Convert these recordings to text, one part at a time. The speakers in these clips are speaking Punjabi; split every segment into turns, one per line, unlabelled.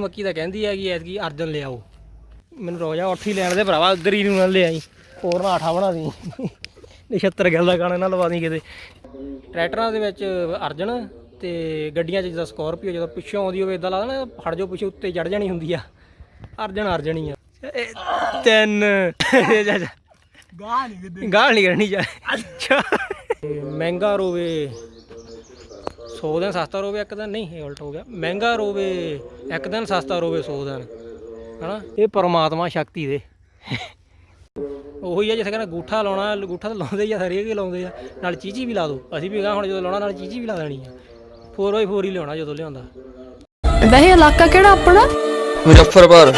ਮੱਕੀ ਤਾਂ ਕਹਿੰਦੀ ਹੈਗੀ ਐਤਕੀ ਅਰਜਨ ਲਿਆਓ। ਮੈਨੂੰ ਰੋਜਾ ਉੱਠ ਲੈਣ ਦੇ ਭਰਾਵਾ ਉਧਰ ਹੀ ਨੂੰ ਨਾ ਲਿਆਈ ਹੋਰ ਨਾ ਆਠਾ ਬਣਾ ਦੀ ਨਛੱਤਰ ਗੱਲ ਦਾ ਗਾਣਾ ਨਾ ਲਵਾ ਦੀ ਕਿਤੇ। ਟਰੈਕਟਰਾਂ ਦੇ ਵਿੱਚ ਅਰਜਨ ਤੇ ਗੱਡੀਆਂ 'ਚ ਜਿੱਦਾਂ ਸਕੋਰਪੀਓ ਜਦੋਂ ਪਿੱਛੋਂ ਆਉਂਦੀ ਹੋਵੇ ਇਦਾਂ ਲੱਗਦਾ ਨਾ ਫੜ ਜੋ ਪਿੱਛੇ ਉੱਤੇ ਚੜ ਜਾਣੀ ਹੁੰਦੀ ਆ। ਅਰਜਨ ਅਰਜਨ ਹੀ ਆ। ਇਹ ਤਿੰਨ। ਜਾ ਜਾ।
ਗਾਹ ਨਹੀਂ
ਗਾਲ ਨਹੀਂ ਕਰਨੀ ਜਾ। ਅੱਛਾ। ਮਹਿੰਗਾ ਰੋਵੇ। 100 ਦਿਨ ਸਸਤਾ ਰੋਵੇ ਇੱਕ ਦਿਨ ਨਹੀਂ ਇਹ ਉਲਟ ਹੋ ਗਿਆ। ਮਹਿੰਗਾ ਰੋਵੇ ਇੱਕ ਦਿਨ ਸਸਤਾ ਰੋਵੇ 100 ਦਿਨ ਹਨਾ? ਇਹ ਪਰਮਾਤਮਾ ਸ਼ਕਤੀ ਦੇ। ਉਹੀ ਆ ਜਿੱਥੇ ਕਹਿੰਦਾ ਗੂਠਾ ਲਾਉਣਾ ਗੂਠਾ ਤਾਂ ਲਾਉਂਦੇ ਹੀ ਆ ਹਰੇਕ ਹੀ ਲਾਉਂਦੇ ਆ। ਨਾਲ ਚੀਚੀ ਵੀ ਲਾ ਦੋ। ਅਸੀਂ ਵੀ ਗਾ ਹੁਣ ਜਦੋਂ ਲਾਉਣਾ ਨਾਲ ਚੀਚੀ ਵੀ ਲਾ ਦੇਣੀ ਆ। 4x4 ਹੀ ਲਿਆਉਣਾ ਜਦੋਂ ਲਿਆਉਂਦਾ।
ਵੈਸੇ ਇਲਾਕਾ ਕਿਹੜਾ ਆਪਣਾ?
ਮੁਜ਼ੱਫਰਪੁਰ।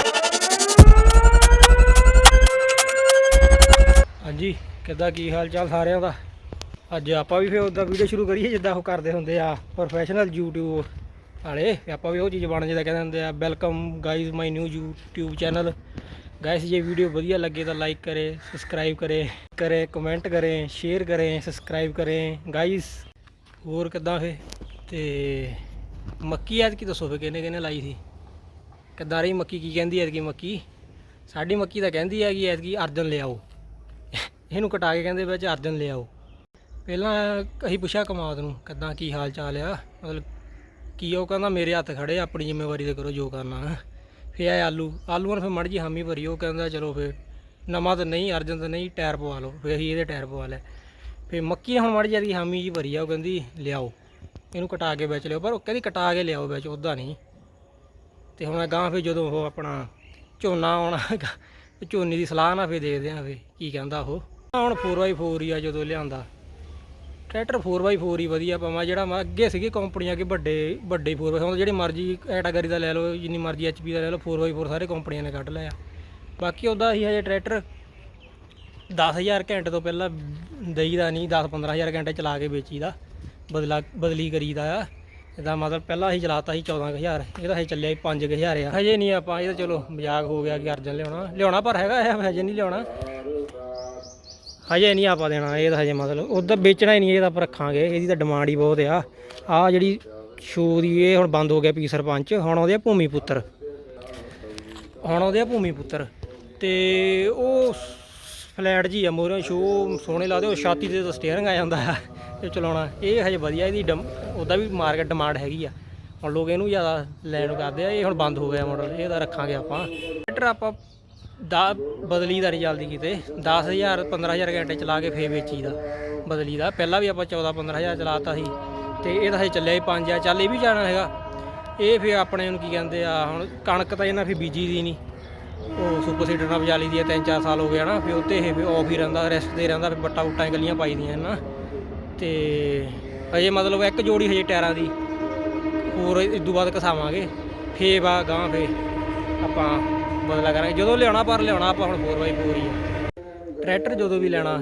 ਹਾਂਜੀ ਕਿੱਦਾਂ ਕੀ ਹਾਲ ਚਾਲ ਸਾਰਿਆਂ ਦਾ? ਅੱਜ ਆਪਾਂ ਵੀ ਫਿਰ ਉਹਦਾ ਵੀਡੀਓ ਸ਼ੁਰੂ ਕਰੀਏ, ਜਿੱਦਾਂ ਉਹ ਕਰਦੇ ਹੁੰਦੇ ਆ ਪ੍ਰੋਫੈਸ਼ਨਲ YouTube ਵਾਲੇ। ਆਪਾਂ ਵੀ ਉਹ ਚੀਜ਼ ਬਣ ਜਿੱਦਾਂ ਕਹਿੰਦੇ ਹੁੰਦੇ ਆ welcome guys my new YouTube channel guys ਜੇ ਵੀਡੀਓ ਵਧੀਆ ਲੱਗੇ ਤਾਂ ਲਾਈਕ ਕਰੇ ਸਬਸਕ੍ਰਾਈਬ ਕਰੇ ਕਰੇ ਕਮੈਂਟ ਕਰੇ ਸ਼ੇਅਰ ਕਰੇ ਸਬਸਕ੍ਰਾਈਬ ਕਰੇ। ਗਾਇਸ ਹੋਰ ਕਿੱਦਾਂ ਫੇ ਤੇ ਮੱਕੀ ਐਤਕੀ ਦੱਸੋ ਫੇ ਕਿਹਨੇ ਕਿਹਨੇ ਲਾਈ ਸੀ? ਕਿੱਦਾਂ ਰਹੀ ਮੱਕੀ? ਕੀ ਕਹਿੰਦੀ ਐਤਕੀ ਮੱਕੀ? ਸਾਡੀ ਮੱਕੀ ਤਾਂ ਕਹਿੰਦੀ ਹੈਗੀ ਐਤਕੀ ਅਰਜਨ ਲਿਆਓ ਇਹਨੂੰ ਕਟਾ ਕੇ ਕਹਿੰਦੇ ਵਿੱਚ ਅਰਜਨ ਲਿਆਓ ਪਹਿਲਾਂ ਅਸੀਂ ਪੁੱਛਿਆ ਕਮਾਦ ਨੂੰ ਕਿੱਦਾਂ ਕੀ ਹਾਲ ਚਾਲ ਆ? ਮਤਲਬ ਕੀ ਉਹ ਕਹਿੰਦਾ ਮੇਰੇ ਹੱਥ ਖੜੇ ਆ, ਆਪਣੀ ਜ਼ਿੰਮੇਵਾਰੀ ਤੇ ਕਰੋ ਜੋ ਕਰਨਾ। ਫਿਰ ਆਏ ਆਲੂ। ਆਲੂਆਂ ਨੇ ਫਿਰ ਮੜ ਜੀ ਹਾਮੀ ਭਰੀ ਉਹ ਕਹਿੰਦਾ ਚਲੋ ਫਿਰ ਨਵਾਂ ਤਾਂ ਨਹੀਂ ਅਰਜਨ ਤਾਂ ਨਹੀਂ ਟਾਇਰ ਪਵਾ ਲਓ। ਫਿਰ ਅਸੀਂ ਇਹਦੇ ਟਾਇਰ ਪਵਾ ਲਏ। ਫਿਰ ਮੱਕੀ ਨੇ ਹੁਣ ਮੜ ਜੀ ਹਾਮੀ ਜੀ ਭਰੀ ਆ ਉਹ ਕਹਿੰਦੀ ਲਿਆਓ। ਇਹਨੂੰ ਕਟਾ ਕੇ ਵੇਚ ਲਿਓ ਪਰ ਉਹ ਕਹਿੰਦੀ ਕਟਾ ਕੇ ਲਿਆਓ ਵਿੱਚ ਉੱਦਾਂ ਨਹੀਂ। ਤੇ ਹੁਣ ਗਾਂ ਫਿਰ ਜਦੋਂ ਉਹ ਆਪਣਾ ਝੋਨਾ ਆਉਣਾ ਹੈਗਾ ਤੇ ਝੋਨੇ ਦੀ ਸਲਾਹ ਨਾਲ ਫਿਰ ਦੇਖਦੇ ਆਂ ਫਿਰ ਕੀ ਕਹਿੰਦਾ ਉਹ। ਹੁਣ 4x4 ਹੀ ਆ ਜਦੋਂ ਲਿਆਂਦਾ। ਟਰੈਕਟਰ 4x4 ਹੀ ਵਧੀਆ ਪਾਵਾਂ ਜਿਹੜਾ ਮੈਂ ਅੱਗੇ ਸੀਗੇ ਕੰਪਨੀਆਂ ਕੇ ਵੱਡੇ ਵੱਡੇ 4x ਹੁਣ ਜਿਹੜੀ ਮਰਜ਼ੀ ਕੈਟਾਗਰੀ ਦਾ ਲੈ ਲਓ, ਜਿੰਨੀ ਮਰਜ਼ੀ HP ਦਾ ਲੈ ਲਓ 4x4 ਸਾਰੇ ਕੰਪਨੀਆਂ ਨੇ ਕੱਢ ਲਿਆ। ਬਾਕੀ ਉਹਦਾ ਹੀ ਹਜੇ ਟਰੈਕਟਰ 10000 ਘੰਟੇ ਤੋਂ ਪਹਿਲਾਂ ਦੇਈਦਾ ਨਹੀਂ 10 15000 ਘੰਟੇ ਚਲਾ ਕੇ ਵੇਚੀਦਾ, ਬਦਲਾ, ਬਦਲੀ ਕਰੀਦਾ ਆ। ਇਹਦਾ ਮਤਲਬ ਪਹਿਲਾਂ ਅਸੀਂ ਚਲਾਤਾ ਸੀ 14000 ਇਹਦਾ ਹਜੇ ਚੱਲਿਆ ਸੀ 5000 ਆ। ਹਜੇ ਨਹੀਂ ਆਪਾਂ, ਇਹ ਤਾਂ ਚਲੋ ਮਜ਼ਾਕ ਹੋ ਗਿਆ ਕਿ ਅਰਜਨ ਲਿਆਉਣਾ ਲਿਆਉਣਾ ਪਰ ਹੈਗਾ ਇਹ ਹਜੇ ਨਹੀਂ ਲਿਆਉਣਾ। ਹਜੇ ਨਹੀਂ ਆਪਾਂ ਦੇਣਾ, ਇਹ ਤਾਂ ਹਜੇ ਮਤਲਬ, ਉਧਰ ਵੇਚਣਾ ਹੀ ਨਹੀਂ, ਇਹ ਤਾਂ ਆਪਾਂ ਰੱਖਾਂਗੇ, ਇਹਦੀ ਤਾਂ ਡਿਮਾਂਡ ਹੀ ਬਹੁਤ ਆ। ਆ ਜਿਹੜੀ ਸ਼ੋ ਦੀ, ਇਹ ਹੁਣ ਬੰਦ ਹੋ ਗਿਆ ਪੀ ਸਰਪੰਚ, ਹੁਣ ਆਉਂਦੇ ਆ ਭੂਮੀ ਪੁੱਤਰ। ਹੁਣ ਆਉਂਦੇ ਆ ਭੂਮੀ ਪੁੱਤਰ। ਤੇ ਉਹ ਫਲੈਟ ਜੀ ਆ ਮੋਰੇ ਸ਼ੂ ਸੋਹਣੇ ਲੱਗਦੇ, ਉਹ ਛਾਤੀ ਤੇ ਤਾਂ ਸਟੀਅਰਿੰਗ ਆ ਜਾਂਦਾ ਆ ਚਲਾਉਣਾ। ਇਹ ਹਜੇ ਵਧੀਆ, ਇਹਦੀ ਡਮ- ਉਹਦਾ ਵੀ ਮਾਰਕੀਟ ਡਿਮਾਂਡ ਹੈਗੀ ਆ। ਹੁਣ ਲੋਕ ਇਹਨੂੰ ਜ਼ਿਆਦਾ ਲੈਣ ਨੂੰ ਕਰਦੇ ਆ, ਇਹ ਹੁਣ ਬੰਦ ਹੋ ਗਿਆ ਮਾਡਲ ਇਹ ਤਾਂ ਰੱਖਾਂਗੇ ਆਪਾਂ। ਟਰੈਕਟਰ ਆਪਾਂ ਦਾ ਬਦਲੀ ਦਾ ਨਹੀਂ ਚੱਲਦੀ ਕਿਤੇ। 10000 15000 ਘੰਟੇ ਚਲਾ ਕੇ ਫੇਰ ਵੇਚੀਦਾ ਬਦਲੀ ਦਾ। ਪਹਿਲਾਂ ਵੀ ਆਪਾਂ 14 15000 ਚਲਾਤਾ ਸੀ ਤੇ ਇਹ ਤਾਂ ਹਜੇ ਚੱਲਿਆ ਹੀ 5000 ਚੱਲ ਇਹ ਵੀ ਜਾਣਾ ਹੈਗਾ। ਇਹ ਫੇਰ ਆਪਣੇ ਨੂੰ ਕੀ ਕਹਿੰਦੇ ਆ, ਹੁਣ ਕਣਕ ਤਾਂ ਇਹਨਾਂ ਫੇਰ ਬੀਜੀ ਦੀ ਨਹੀਂ। ਉਹ ਸੁਪਰ ਸੀਡਰ ਨਾਲ ਬਜਾ ਲਈ ਦੀ ਆ 3-4 ਸਾਲ ਹੋ ਗਏ ਨਾ ਫਿਰ ਉੱਤੇ ਇਹ ਫਿਰ ਆਫ ਹੀ ਰਹਿੰਦਾ ਰੈਸਟ ਤੇ ਰਹਿੰਦਾ, ਫਿਰ ਬੱਟਾ ਬੁੱਟਾਂ ਗਲੀਆਂ ਪਾਈ ਦੀਆਂ ਨਾ ਤੇ ਹਜੇ ਮਤਲਬ ਇੱਕ ਜੋੜੀ ਹਜੇ ਟਾਇਰਾਂ ਦੀ। ਹੋਰ ਇਸ ਤੋਂ ਬਾਅਦ ਕਸਾਵਾਂਗੇ। ਫੇ ਬਾ ਗਾਂ ਫੇ ਆਪਾਂ ਬਦਲਾ ਕਰਾਂਗੇ। ਜਦੋਂ ਲਿਆਉਣਾ ਪਰ ਲਿਆਉਣਾ, ਆਪਾਂ ਹੁਣ 4x4 ਹੀ ਆ। ਟਰੈਕਟਰ ਜਦੋਂ ਵੀ ਲੈਣਾ,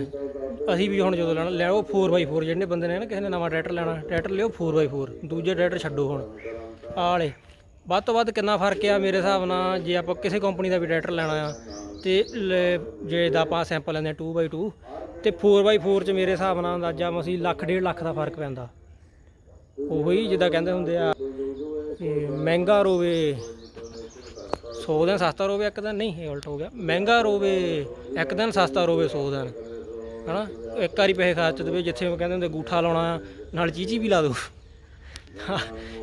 ਅਸੀਂ ਵੀ ਹੁਣ ਜਦੋਂ ਲੈਣਾ, ਲੈ ਲਿਆਓ 4x4 ਜਿਹੜੇ ਬੰਦੇ ਨੇ ਨਾ ਕਿਸੇ ਨੇ ਨਵਾਂ ਟਰੈਕਟਰ ਲੈਣਾ, ਟਰੈਕਟਰ ਲਿਓ 4x4 ਦੂਜੇ ਟਰੈਕਟਰ ਛੱਡੋ ਹੁਣ। ਆਲੇ ਵੱਧ ਤੋਂ ਵੱਧ ਕਿੰਨਾ ਫ਼ਰਕ ਆ ਮੇਰੇ ਹਿਸਾਬ ਨਾਲ, ਜੇ ਆਪਾਂ ਕਿਸੇ ਕੰਪਨੀ ਦਾ ਵੀ ਟਰੈਕਟਰ ਲੈਣਾ ਆ, ਤੇ ਜੇ ਦਾ ਆਪਾਂ ਸੈਂਪਲ ਲੈਂਦੇ 2x2 ਤੇ 4x4 ਚ ਮੇਰੇ ਹਿਸਾਬ ਨਾਲ ਅੰਦਾਜ਼ਾ ਮਸੀਂ ਲੱਖ, ਡੇਢ ਲੱਖ ਦਾ ਫ਼ਰਕ ਪੈਂਦਾ। ਉਹੀ ਜਿੱਦਾਂ ਕਹਿੰਦੇ ਹੁੰਦੇ ਆ ਮਹਿੰਗਾ ਰੋਵੇ 100 ਦਿਨ ਸਸਤਾ ਰੋਵੇ ਇੱਕ ਦਿਨ ਨਹੀਂ ਇਹ ਉਲਟ ਹੋ ਗਿਆ। ਮਹਿੰਗਾ ਰੋਵੇ ਇੱਕ ਦਿਨ ਸਸਤਾ ਰੋਵੇ 100 ਦਿਨ ਹਨਾ? ਇੱਕ ਵਾਰੀ ਪੈਸੇ ਖਰਚ ਦੇਵੇ ਜਿੱਥੇ ਕਹਿੰਦੇ ਹੁੰਦੇ ਗੂਠਾ ਲਾਉਣਾ ਆ, ਨਾਲ ਚੀਚੀ ਵੀ ਲਾ ਦੋ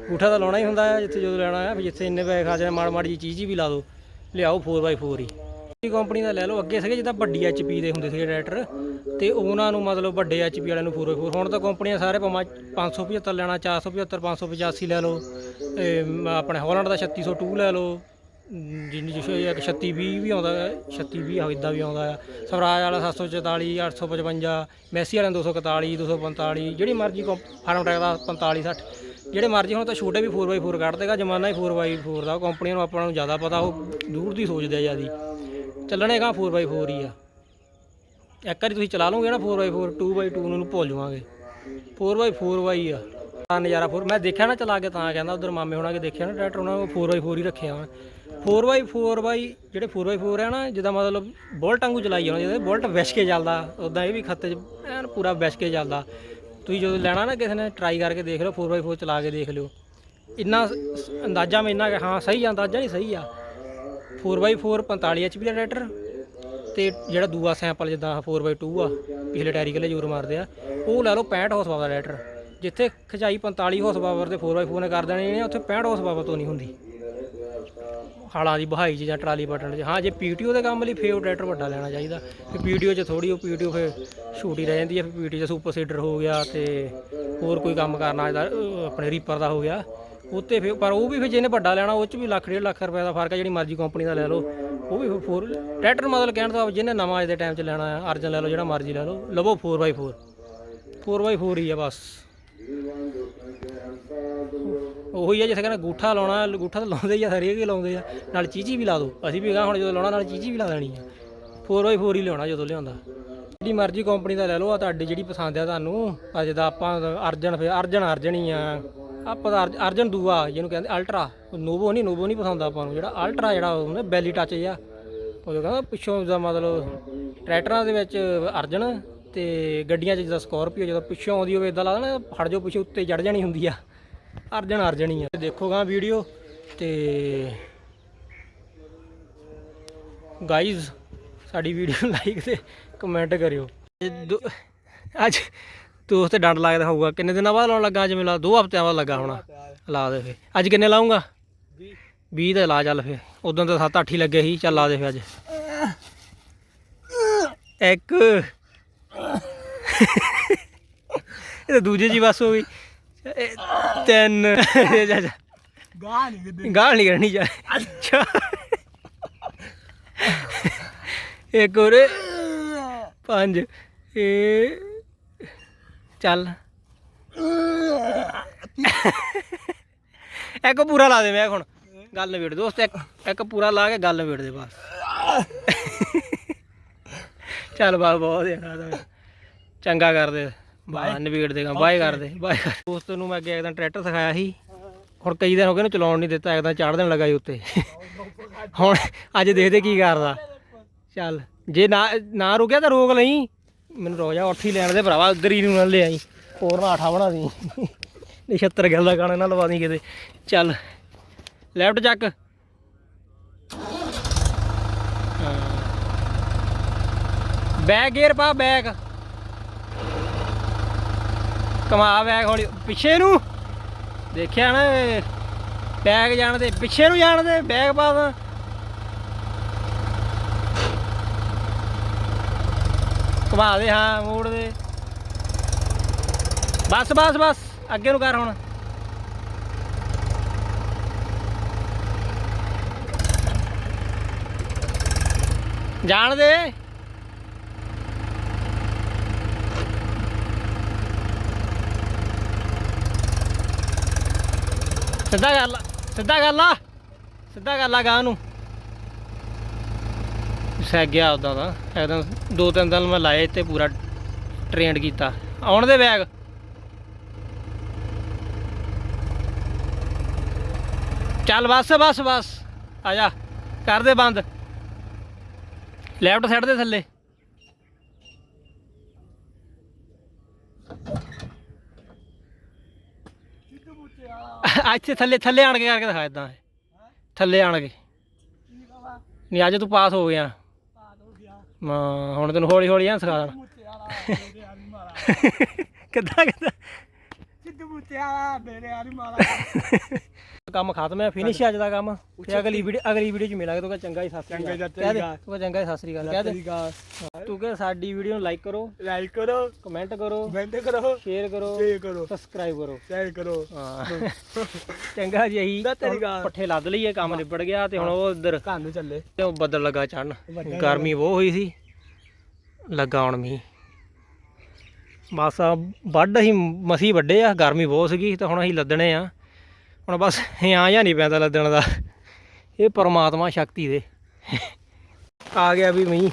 ਗੂਠਾ ਤਾਂ ਲਾਉਣਾ ਹੀ ਹੁੰਦਾ ਹੈ ਜਿੱਥੇ ਜਦੋਂ ਲੈਣਾ ਆ ਫਿਰ ਜਿੱਥੇ ਇੰਨੇ ਪੈਸੇ ਖਰਚਣੇ ਮਾੜ ਮਾੜ ਜੀ ਚੀਚੀ ਵੀ ਲਾ ਦੋ ਲਿਆਓ 4x4 ਹੀ। ਇਹ ਕੰਪਨੀ ਦਾ ਲੈ ਲਓ ਅੱਗੇ ਸੀਗੇ ਜਿੱਦਾਂ ਵੱਡੀ HP ਦੇ ਹੁੰਦੇ ਸੀਗੇ ਟਰੈਕਟਰ ਤੇ ਉਹਨਾਂ ਨੂੰ ਮਤਲਬ ਵੱਡੇ HP ਵਾਲਿਆਂ ਨੂੰ 4x4 ਹੁਣ ਤਾਂ ਕੰਪਨੀਆਂ ਸਾਰੇ ਭਾਵੇਂ 575 ਲੈਣਾ 475 585 ਲੈ ਲਓ ਇਹ ਮ- ਆਪਣੇ ਹਾਲੈਂਡ ਦਾ 3602 ਲੈ ਲਓ। ਜਿੰਨੀ ਜਿਸ਼ੋ ਇੱਕ 36 20 ਵੀ ਆਉਂਦਾ 36 20 ਇਦਾਂ ਵੀ ਆਉਂਦਾ ਆ। ਸਵਰਾਜ ਵਾਲਾ 744 855 ਮੈਸੀ ਵਾਲਿਆਂ 241 245 ਜਿਹੜੀ ਮਰਜ਼ੀ ਫਾਰਮ ਟਰੈਕ ਦਾ 45 60 ਜਿਹੜੇ ਮਰਜ਼ੀ, ਹੁਣ ਤਾਂ ਛੋਟੇ ਵੀ 4x4 ਕੱਢ ਦੇਗਾ ਜਮਾਨਾ ਹੀ 4x4 ਦਾ ਕੰਪਨੀਆਂ ਨੂੰ ਆਪਾਂ ਨੂੰ ਜ਼ਿਆਦਾ ਪਤਾ, ਉਹ ਦੂਰ ਦੀ ਸੋਚਦੇ ਆ ਜਿਆਦੀ। ਚੱਲਣੇ ਗਾ 4x4 ਹੀ ਆ। ਇੱਕ ਵਾਰੀ ਤੁਸੀਂ ਚਲਾ ਲਓਗੇ ਨਾ 4x4 2x2 ਨੂੰ ਭੁੱਲ ਜਾਵਾਂਗੇ। 4x4 ਵਾਈ ਆ। ਆ ਨਜ਼ਾਰਾ 4 ਮੈਂ ਦੇਖਿਆ ਨਾ ਚਲਾ ਕੇ ਤਾਂ ਕਹਿੰਦਾ, ਉਧਰ ਮਾਮੇ ਹੋਣਾ ਕੇ ਦੇਖਿਆ ਨਾ ਟਰੈਕਟਰ ਉਹਨਾਂ ਨੂੰ 4x4 ਹੀ ਰੱਖਿਆ ਵਾ 4x4 ਬਾਈ ਜਿਹੜੇ 4x4 ਆ ਨਾ ਜਿੱਦਾਂ ਮਤਲਬ ਬੁਲਟ ਵਾਂਗੂ ਚਲਾਈ ਜਾਣਾ, ਜਿਹਦੇ ਬੁਲਟ ਵਿਸ਼ ਕੇ ਚੱਲਦਾ ਉਦਾਂ ਇਹ ਵੀ ਖੱਤੇ 'ਚ, ਐਨ ਪੂਰਾ ਵਿਸ਼ ਕੇ ਚੱਲਦਾ। ਤੁਸੀਂ ਜਦੋਂ ਲੈਣਾ ਨਾ ਕਿਸੇ ਨੇ ਟਰਾਈ ਕਰਕੇ ਦੇਖ ਲਓ 4x4 ਚਲਾ ਕੇ ਦੇਖ ਲਿਓ। ਇੰਨਾ ਸ- ਅੰਦਾਜ਼ਾ ਮੈਂ ਇੰਨਾ ਕਿ ਹਾਂ, ਸਹੀ ਆ, ਅੰਦਾਜ਼ਾ ਨਹੀਂ ਸਹੀ ਆ। 4x4 45 ਐਚਪੀ ਦਾ ਟਰੈਕਟਰ, ਤੇ ਜਿਹੜਾ ਦੂਆ ਸੈਂਪਲ ਜਿੱਦਾਂ 4x2 ਆ, ਪਿਛਲੇ ਟਾਇਰੀ ਕੱਲੇ ਜ਼ੋਰ ਮਾਰਦੇ ਆ, ਉਹ ਲੈ ਲਓ 65 ਹਾਰਸ ਪਾਵਰ ਦਾ ਟਰੈਕਟਰ। ਜਿੱਥੇ ਖਚਾਈ 45 ਹਾਰਸ ਪਾਵਰ ਤੇ 4x4 ਨੇ ਕਰ ਦੇਣੀ ਨੇ ਉੱਥੇ 65 ਹਾਰਸ ਪਾਵਰ ਤੋਂ ਨਹੀਂ ਹੁੰਦੀ। ਹਾਲਾਂ ਦੀ ਬਹਾਈ 'ਚ ਜਾਂ ਟਰਾਲੀ ਬਟਨ 'ਚ। ਹਾਂ ਜੇ ਪੀਟੀਓ ਦੇ ਕੰਮ ਲਈ ਫੇਰ ਉਹ ਟਰੈਕਟਰ ਵੱਡਾ ਲੈਣਾ ਚਾਹੀਦਾ। ਫਿਰ ਪੀਟੀਓ 'ਚ ਥੋੜੀ ਉਹ ਪੀਟੀਓ ਫੇਰ ਛੋਟੀ ਰਹਿ ਜਾਂਦੀ ਹੈ ਫਿਰ ਪੀਟੀ 'ਚ ਸੁਪਰ ਸੀਡਰ ਹੋ ਗਿਆ ਤੇ ਹੋਰ ਕੋਈ ਕੰਮ ਕਰਨਾ ਇਹਦਾ ਅਹ, ਆਪਣੇ ਰੀਪਰ ਦਾ ਹੋ ਗਿਆ। ਉੱਤੇ ਫਿਰ ਪਰ ਉਹ ਵੀ ਫਿਰ ਜਿਹਨੇ ਵੱਡਾ ਲੈਣਾ ਉਹ 'ਚ ਵੀ ਲੱਖ ਡੇਢ ਲੱਖ ਰੁਪਏ ਦਾ ਫ਼ਰਕ ਹੈ ਜਿਹੜੀ ਮਰਜ਼ੀ ਕੰਪਨੀ ਦਾ ਲੈ ਲਓ। ਉਹ ਵੀ ਫੋਰ ਟਰੈਕਟਰ ਮਤਲਬ ਕਹਿਣ ਦਾ ਜਿਹਨੇ ਨਵਾਂ ਅੱਜ ਦੇ ਟਾਈਮ 'ਚ ਲੈਣਾ ਹੈ ਅਰਜਨ ਲੈ ਲਓ ਜਿਹੜਾ ਮਰਜ਼ੀ ਲੈ ਲਓ ਲਵੋ 4x4 4x4 ਹੀ ਆ ਬਸ। ਉਹੀ ਆ ਜਿੱਥੇ ਕਹਿੰਦਾ ਗੂਠਾ ਲਾਉਣਾ ਗੂਠਾ ਤਾਂ ਲਾਉਂਦੇ ਹੀ ਆ ਹਰੇਕ ਹੀ ਲਾਉਂਦੇ ਆ। ਨਾਲ ਚੀਚੀ ਵੀ ਲਾ ਦਿਓ ਅਸੀਂ ਵੀ ਕਹਾਂ ਹੁਣ ਜਦੋਂ ਲਾਉਣਾ, ਨਾਲ ਚੀਚੀ ਵੀ ਲਾ ਦੇਣੀ ਆ। 4x4 ਹੀ ਲਿਆਉਣਾ ਜਦੋਂ ਲਿਆਉਂਦਾ। ਜਿਹੜੀ ਮਰਜ਼ੀ ਕੰਪਨੀ ਦਾ ਲੈ ਲਓ, ਆ ਤੁਹਾਡੀ ਜਿਹੜੀ ਪਸੰਦ ਆ ਤੁਹਾਨੂੰ। ਅੱਜ ਦਾ ਆਪਾਂ ਅਰਜਨ ਫਿਰ, ਅਰਜਨ ਅਰਜਨ ਹੀ ਆ। ਆਪਾਂ ਦਾ ਅਰਜ- ਅਰਜਨ ਦੂਆ, ਜਿਹਨੂੰ ਕਹਿੰਦੇ ਅਲਟਰਾ। ਨੋਵੋ ਨਹੀਂ ਨੋਵੋ ਨਹੀਂ ਪਸੰਦ ਆਪਾਂ ਨੂੰ। ਜਿਹੜਾ ਅਲਟਰਾ ਜਿਹੜਾ ਹੁੰਦਾ, ਬੈਲੀ ਟੱਚ ਜਿਹਾ। ਉਹ ਕਹਿੰਦਾ, ਪਿੱਛੋਂ ਦਾ ਮਤਲਬ ਟਰੈਕਟਰਾਂ ਦੇ ਵਿੱਚ ਅਰਜਨ ਤੇ ਗੱਡੀਆਂ 'ਚ ਜਿੱਦਾਂ ਸਕੋਰਪੀਓ ਜਦੋਂ ਪਿੱਛੋਂ ਆਉਂਦੀ ਹੋਵੇ ਇਦਾਂ ਲੱਗਦਾ ਨਾ ਫੜ ਜਾਓ ਪਿੱਛੇ, ਉੱਤੇ ਚੜ ਜਾਣੀ ਹੁੰਦੀ ਆ। ਅਰਜਨ ਅਰਜਨ ਹੀ ਆ ਦੇਖੋਗਾ ਵੀਡੀਓ ਤੇ ਗਾਈਜ਼ ਸਾਡੀ ਵੀਡੀਓ ਲਾਈਕ ਤੇ ਕਮੈਂਟ ਕਰਿਓ। ਅੱਜ ਦੋਸਤ ਡੰਡ ਲੱਗਦਾ ਹੋਊਗਾ। ਕਿੰਨੇ ਦਿਨਾਂ ਬਾਅਦ ਲਾਉਣ ਲੱਗਾ? ਅੱਜ ਮੈਨੂੰ ਦੋ ਹਫ਼ਤਿਆਂ ਬਾਅਦ ਲੱਗਾ ਹੋਣਾ। ਲਾ ਦੇ ਫੇ ਅੱਜ ਕਿੰਨੇ ਲਾਉਂਗਾ 20 ਤੇ ਲਾ ਚੱਲ ਫੇ ਉਦੋਂ ਤਾਂ 7-8 ਹੀ ਲੱਗੇ ਸੀ। ਚੱਲ ਲਾ ਦੇ ਫੇ ਅੱਜ। ਇੱਕ। ਇਹ ਤਾਂ ਦੂਜੇ ਜੀ ਬਸ ਹੋ ਗਈ। ਤਿੰਨ। ਜਾ ਜਾ।
ਗਾਹ ਨਹੀਂ ਕਿਤੇ
ਗਾਲ ਨਹੀਂ ਕਰਨੀ ਜਾ। ਅੱਛਾ। ਇੱਕ ਹੋਰ। ਪੰਜ। ਇਹ ਚੱਲ। ਇੱਕ ਪੂਰਾ ਲਾ ਦੇ ਮੈਂ ਹੁਣ। ਗੱਲ ਨਵੇੜ ਦੋਸਤ ਇੱਕ ਇੱਕ ਪੂਰਾ ਲਾ ਕੇ ਗੱਲ ਨਵੇੜ ਦੇ ਬਸ। ਚੱਲ ਬਾ ਬਹੁਤ ਚੰਗਾ ਕਰ ਦੇ ਬਾਏ। ਨਵੇੜ ਦੇਗਾ। ਬਾਏ ਕਰ ਦੇ ਬਾਏ ਕਰ। ਦੋਸਤ ਨੂੰ ਮੈਂ ਅੱਗੇ ਇੱਕਦਮ ਟਰੈਕਟਰ ਸਿਖਾਇਆ ਸੀ। ਹੁਣ ਕਈ ਦਿਨ ਹੋ ਗਏ ਨੂੰ ਚਲਾਉਣ ਨਹੀਂ ਦਿੱਤਾ ਇੱਕਦਮ ਚੜ੍ਹ ਦੇਣ ਲੱਗਾ ਸੀ ਉੱਤੇ। ਹੁਣ ਅੱਜ ਦੇਖਦੇ ਕੀ ਕਰਦਾ। ਚੱਲ ਜੇ ਨਾ ਨਾ ਰੁਕਿਆ ਤਾਂ ਰੋਕ ਲਈ। ਮੈਨੂੰ ਰੋ ਜਾ ਉੱਠ ਲੈਣ ਦੇ ਭਰਾਵਾ ਉਧਰ ਹੀ ਨੂੰ ਨਾ ਲੈ ਆਈ। ਹੋਰ ਨਾ ਆਠਾ ਬਣਾ ਦੀ। ਨਛੱਤਰ ਗੱਲ ਦਾ ਗਾਣਾ ਨਾ ਲਵਾ ਦੀ ਕਿਤੇ। ਚੱਲ ਲੈਫਟ ਚੱਕ। ਬੈਕ ਗੇਅਰ ਪਾ ਬੈਕ। ਕਮਾ ਬੈਗ ਹੌਲੀ ਪਿੱਛੇ ਨੂੰ। ਦੇਖਿਆ ਨਾ ਬੈਗ ਜਾਣ ਦੇ ਪਿੱਛੇ ਨੂੰ ਜਾਣ ਦੇ ਬੈਗ ਪਾ ਦਾ ਘੁਮਾ ਦੇ, ਹਾਂ, ਮੋੜ ਦੇ। ਬਸ ਬਸ ਬਸ, ਅੱਗੇ ਨੂੰ ਕਰ ਹੁਣ। ਜਾਣ ਦੇ। ਸਿੱਧਾ ਕਰ ਲਾ, ਸਿੱਧਾ ਕਰ ਲਾ, ਸਿੱਧਾ ਕਰ ਲਾ ਗਾਂ ਨੂੰ। ਸਹਿ ਗਿਆ ਉਦਾਂ ਦਾ ਇੱਕਦਮ ਦੋ ਤਿੰਨ ਦਿਨ ਮੈਂ ਲਾਏ ਤੇ ਪੂਰਾ ਟ੍ਰੇਨਡ ਕੀਤਾ। ਆਉਣ ਦੇ ਬੈਗ ਚੱਲ ਬਸ ਬਸ ਬਸ, ਆ ਜਾ, ਕਰ ਦੇ ਬੰਦ। ਲੈਫਟ ਸਾਈਡ ਦੇ ਥੱਲੇ। ਇੱਥੇ ਥੱਲੇ ਥੱਲੇ ਆਣ ਕੇ ਕਰਕੇ ਦਿਖਾ ਇਦਾਂ ਥੱਲੇ ਆਣ ਕੇ। ਨਹੀਂ ਅੱਜ ਤੂੰ ਪਾਸ ਹੋ ਗਿਆ। ਹਾਂ ਹੁਣ ਤੈਨੂੰ ਹੌਲੀ ਹੌਲੀ ਐਂ ਸਿਖਾ ਦੇਣਾ। ਕਿੱਦਾਂ ਕਿੱਦਾਂ?
ਮੇਰੇ ਮਾਰਾ।
ਕੰਮ ਖਤਮ ਹੈ ਫਿਨਿਸ਼ ਅੱਜ ਦਾ ਕੰਮ। ਤੇ ਅਗਲੀ ਵੀਡੀਓ ਅਗਲੀ ਵੀਡੀਓ ਚ ਮਿਲਾਂਗੇ ਤੂੰ ਕਹ ਚੰਗਾ ਹੀ ਸਤਿ ਸ੍ਰੀ
ਚੰਗਾ ਜੀ,
ਕਹਿ ਦੇ। ਤੂੰ ਕਹਿ ਚੰਗਾ ਹੀ ਸਤਿ ਸ੍ਰੀ ਅਕਾਲ। ਕਹਿ ਦੇ। ਤੂੰ ਕਹ ਸਾਡੀ ਵੀਡੀਓ ਨੂੰ ਲਾਈਕ ਕਰੋ
ਲਾਈਕ ਕਰੋ।
ਕਮੈਂਟ ਕਰੋ
ਕਮੈਂਟ ਕਰੋ।
ਸ਼ੇਅਰ ਕਰੋ
ਸ਼ੇਅਰ ਕਰੋ।
ਸਬਸਕ੍ਰਾਈਬ ਕਰੋ।
ਸ਼ੇਅਰ ਕਰੋ।
ਹਾਂ। ਚੰਗਾ ਜੀ
ਅਕਾਲ।
ਪੱਠੇ ਲੱਦ ਲਈਏ ਕੰਮ ਨਿਬੜ ਗਿਆ ਤੇ ਹੁਣ ਉਹ ਉਧਰ
ਘਰ ਨੂੰ ਚੱਲੇ।
ਤੇ ਉਹ ਬੱਦਲ ਲੱਗਾ ਚੜਨ ਗਰਮੀ ਬਹੁਤ ਹੋਈ ਸੀ। ਲੱਗਾ ਹੁਣ ਮੀਂਹ। ਬਸ ਆ, ਵੱਢ ਅਸੀਂ ਮਸੀ ਵੱਡੇ ਆ, ਗਰਮੀ ਬਹੁਤ ਸੀਗੀ, ਤਾਂ ਹੁਣ ਅਸੀਂ ਲੱਦਣੇ ਆ। ਹੁਣ ਬਸ ਹਿਆਂ ਜਾਂ ਨਹੀਂ ਪੈਂਦਾ ਲੱਦਣ ਦਾ। ਇਹ ਪਰਮਾਤਮਾ ਸ਼ਕਤੀ ਦੇ। ਆ ਗਿਆ ਵੀ ਮੀਂਹ।